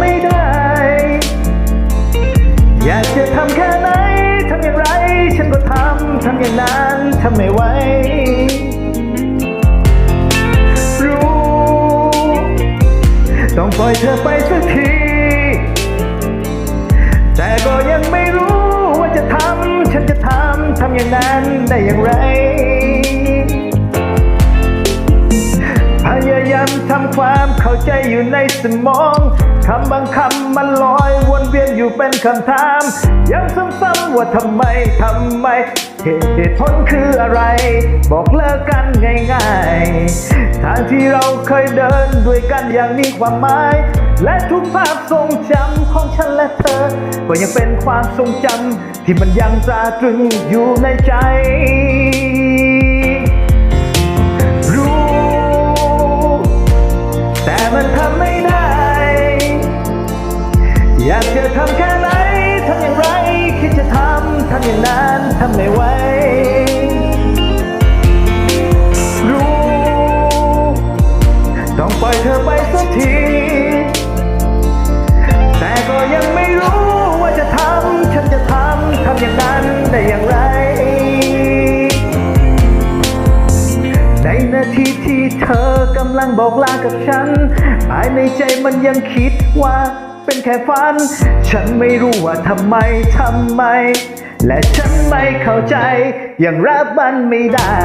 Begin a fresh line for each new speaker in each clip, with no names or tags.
ไม่ได้ อยากจะทำแค่ไหนทำอย่างไร ฉันก็ทำทำอย่างนั้นทำไม่ไหวรู้ ต้องปล่อยเธอไปสักที แต่ก็ยังไม่รู้ว่าจะทำฉันจะทำทำอย่างนั้นได้อย่างไร ใจอยู่ในสมองคำบางคำมันลอยวนเวียนอยู่เป็นคำถามยังซ้ำๆว่าทำไมทำไมเหตุเหตุผลคืออะไร บอกเลิกกันง่ายๆ ทางที่เราเคยเดินด้วยกันอย่างมีความหมาย และทุกภาพทรงจำของฉันและเธอ ก็ยังเป็นความทรงจำที่มันยังตราตรึงอยู่ในใจ อยากจะทำแค่ไหนทำอย่างไร คิดจะทำทำอย่างนั้นทำไม่ไหวรู้ ต้องปล่อยเธอไปสักที แต่ก็ยังไม่รู้ว่าจะทำฉันจะทำทำอย่างนั้นได้อย่างไร ในนาทีที่เธอกำลังบอกลากับฉันภายในใจมันยังคิดว่า เป็นแค่ฝัน ฉันไม่รู้ว่าทำไมทำไม และฉันไม่เข้าใจยังรับมันไม่ได้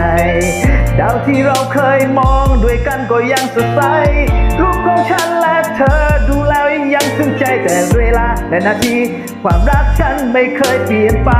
ดาวที่เราเคยมองด้วยกันก็ยังสดใสรูปของฉันและเธอดูแล้วยังถึงใจแต่เวลาและนาทีความรักฉันไม่เคยเปลี่ยนไป